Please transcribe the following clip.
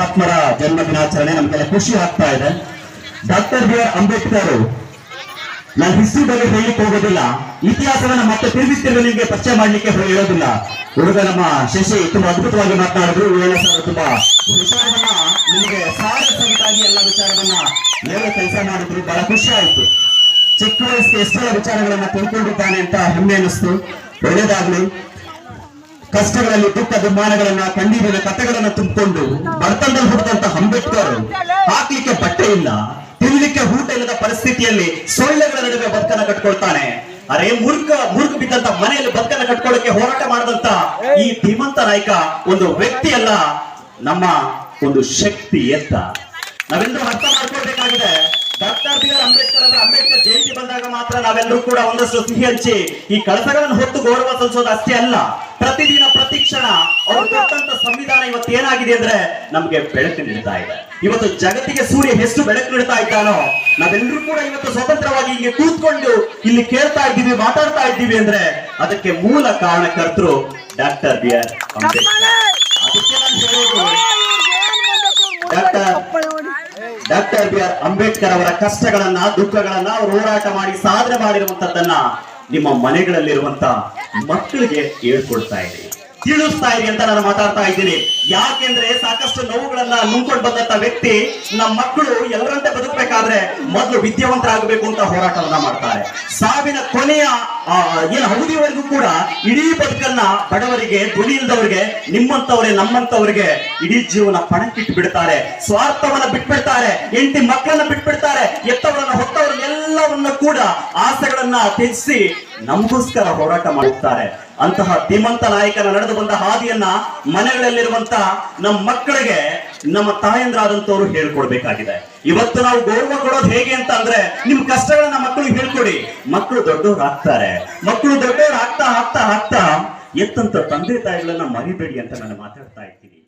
ಮಹಾತ್ಮರ ಜನ್ಮ ದಿನಾಚರಣೆ ನಮಗೆಲ್ಲ ಖುಷಿ ಆಗ್ತಾ ಇದೆ. ಡಾಕ್ಟರ್ ಬಿ ಆರ್ ಅಂಬೇಡ್ಕರ್ ನಾನು ಹಿಸ್ಟ್ರಿ ಬಗ್ಗೆ ಹೇಳಲಿಕ್ಕೆ ಹೋಗೋದಿಲ್ಲ. ಇತಿಹಾಸವನ್ನ ಮತ್ತೆ ತಿರುಗಿ ನಿಮಗೆ ಪರಿಚಯ ಮಾಡ್ಲಿಕ್ಕೆ ಹೇಳೋದಿಲ್ಲ. ಹುಡುಗ ನಮ್ಮ ಶಶಿ ತುಂಬಾ ಅದ್ಭುತವಾಗಿ ಮಾತನಾಡಿದ್ರು. ಸರ್ ತುಂಬಾ ವಿಚಾರವನ್ನ ನಿಮಗೆ ಸಾರ ಎಲ್ಲ ವಿಚಾರವನ್ನ ಹೇಳೋ ಕೆಲಸ ಮಾಡಿದ್ರು. ಬಹಳ ಖುಷಿ ಆಯ್ತು. ಚಿಕ್ಕ ವಯಸ್ಸಿಗೆ ಎಷ್ಟೆಲ್ಲ ವಿಚಾರಗಳನ್ನ ತಿಳ್ಕೊಂಡಿದ್ದಾನೆ ಅಂತ ಹೆಮ್ಮೆ ಅನಿಸ್ತು ಒಳ್ಳೇದಾಗ್ಲಿ. ಕಷ್ಟಗಳಲ್ಲಿ ದುಃಖ ದುಮ್ಮಾನಗಳನ್ನ ಕಣ್ಣೀರಿನ ಕಥೆಗಳನ್ನ ತುಂಬಿಕೊಂಡು ಬರ್ತಂದ್ರೆ ಹುಟ್ಟಿದಂತ ಅಂಬೇಡ್ಕರ್ ಹಾಕ್ಲಿಕ್ಕೆ ಬಟ್ಟೆ ಇಲ್ಲ, ತಿನ್ಲಿಕ್ಕೆ ಊಟ ಇಲ್ಲದ ಪರಿಸ್ಥಿತಿಯಲ್ಲಿ ಸೊಳ್ಳೆಗಳ ನಡುವೆ ಬದುಕನ್ನ ಕಟ್ಕೊಳ್ತಾನೆ. ಅರೆ ಮೂರ್ಖ ಮೂರ್ಖ ಬಿದ್ದಂತ ಮನೆಯಲ್ಲಿ ಬದುಕನ್ನ ಕಟ್ಕೊಳ್ಳಕ್ಕೆ ಹೋರಾಟ ಮಾಡಿದಂತ ಈ ಧೀಮಂತ ನಾಯಕ ಒಂದು ವ್ಯಕ್ತಿ ಅಲ್ಲ ನಮ್ಮ ಒಂದು ಶಕ್ತಿ ಎತ್ತ. ನಾವೆಲ್ಲರೂ ಅರ್ಥ ಮಾಡ್ಕೊಳ್ಬೇಕಾಗಿದೆ. ಡಾಕ್ಟರ್ ಬಿ ಆರ್ ಅಂಬೇಡ್ಕರ್ ಅಂದ್ರೆ ಅಂಬೇಡ್ಕರ್ ಜಯಂತಿ ಬಂದಾಗ ಮಾತ್ರ ನಾವೆಲ್ಲರೂ ಕೂಡ ಒಂದಷ್ಟು ಸಿಹಿ ಹಂಚಿ ಈ ಕಳಸಗಳನ್ನು ಹೊತ್ತು ಗೌರವ ಸಲ್ಲಿಸೋದು ಅಷ್ಟೇ ಅಲ್ಲ. ಪ್ರತಿದಿನ ಪ್ರತಿ ಕ್ಷಣ ಅವರು ಕೊಟ್ಟಂತ ಸಂವಿಧಾನ ಇವತ್ತು ಏನಾಗಿದೆ ಅಂದ್ರೆ ನಮ್ಗೆ ಬೆಳಕು ನೀಡ್ತಾ ಇದೆ. ಇವತ್ತು ಜಗತ್ತಿಗೆ ಸೂರ್ಯ ಎಷ್ಟು ಬೆಳಕು ನೀಡ್ತಾ ಇದ್ದಾನೋ ನಾವೆಲ್ಲರೂ ಕೂಡ ಇವತ್ತು ಸ್ವತಂತ್ರವಾಗಿ ಹಿಂಗೆ ಕೂತ್ಕೊಂಡು ಇಲ್ಲಿ ಕೇಳ್ತಾ ಇದ್ದೀವಿ ಮಾತಾಡ್ತಾ ಇದ್ದೀವಿ ಅಂದ್ರೆ ಅದಕ್ಕೆ ಮೂಲ ಕಾರಣಕರ್ತರು ಡಾಕ್ಟರ್ ಬಿ ಆರ್ ಅಂಬೇಡ್ಕರ್. ಅದಕ್ಕೆ ನಾನು ಹೇಳೋದು doctor doctor B R Ambedkar ಅವರ ಕಷ್ಟಗಳನ್ನ ದುಃಖಗಳನ್ನ ಅವರು ಹೋರಾಟ ಮಾಡಿ ಸಾಧನೆ ಮಾಡಿರುವಂತದ್ದನ್ನ ನಿಮ್ಮ ಮನೆಗಳಲ್ಲಿರುವಂತ ಮಕ್ಕಳಿಗೆ ಹೇಳ್ಕೊಡ್ತಾ ಇದೆ ತಿಳಿಸ್ತಾ ಇದೆ ಅಂತ ನಾನು ಮಾತಾಡ್ತಾ ಇದ್ದೀನಿ. ಯಾಕೆಂದ್ರೆ ಸಾಕಷ್ಟು ನೋವುಗಳನ್ನ ನುಂಗ್ಕೊಂಡು ಬಂದಂತ ವ್ಯಕ್ತಿ ನಮ್ಮ ಮಕ್ಕಳು ಎಲ್ಲರಂತೆ ಬದುಕಬೇಕಾದ್ರೆ ಮೊದಲು ವಿದ್ಯಾವಂತರಾಗಬೇಕು ಅಂತ ಹೋರಾಟವನ್ನ ಮಾಡ್ತಾರೆ. ಸಾವಿನ ಕೊನೆಯ ಏನು ಅವಧಿವರೆಗೂ ಕೂಡ ಇಡೀ ಬದುಕನ್ನ ಬಡವರಿಗೆ, ಧ್ವನಿ ನಿಮ್ಮಂತವ್ರೆ, ನಮ್ಮಂತವರಿಗೆ ಇಡೀ ಜೀವನ ಪಣಕ್ಕಿಟ್ಟು ಬಿಡ್ತಾರೆ. ಸ್ವಾರ್ಥವನ್ನ ಬಿಟ್ಬಿಡ್ತಾರೆ. ಎಂಟಿ ಮಕ್ಕಳನ್ನ ಬಿಟ್ಬಿಡ್ತಾರೆ. ಎತ್ತವರನ್ನ ಹೊತ್ತವರನ್ನೆಲ್ಲವನ್ನ ಕೂಡ ಆಸೆಗಳನ್ನ ತ್ಯಜಿಸಿ ನಮಗೋಸ್ಕರ ಹೋರಾಟ ಮಾಡುತ್ತಾರೆ. ಅಂತಹ ಧೀಮಂತ ನಾಯಕನ ನಡೆದು ಬಂದ ಹಾದಿಯನ್ನ ಮನೆಗಳಲ್ಲಿರುವಂತ ನಮ್ಮ ಮಕ್ಕಳಿಗೆ ನಮ್ಮ ತಾಯಂದ್ರಾದಂತವ್ರು ಹೇಳ್ಕೊಡ್ಬೇಕಾಗಿದೆ. ಇವತ್ತು ನಾವು ಗೌರವ ಕೊಡೋದು ಹೇಗೆ ಅಂತ ಅಂದ್ರೆ ನಿಮ್ ಕಷ್ಟಗಳನ್ನ ಮಕ್ಕಳಿಗೆ ಹೇಳ್ಕೊಡಿ. ಮಕ್ಕಳು ದೊಡ್ಡವ್ರು ಆಗ್ತಾರೆ. ಮಕ್ಕಳು ದೊಡ್ಡವ್ರು ಆಗ್ತಾ ಆಗ್ತಾ ಆಗ್ತಾ ಎತ್ತಂತ ತಂದೆ ತಾಯಿಗಳನ್ನ ಮರಿಬೇಡಿ ಅಂತ ನಾನು ಮಾತಾಡ್ತಾ ಇದ್ದೀನಿ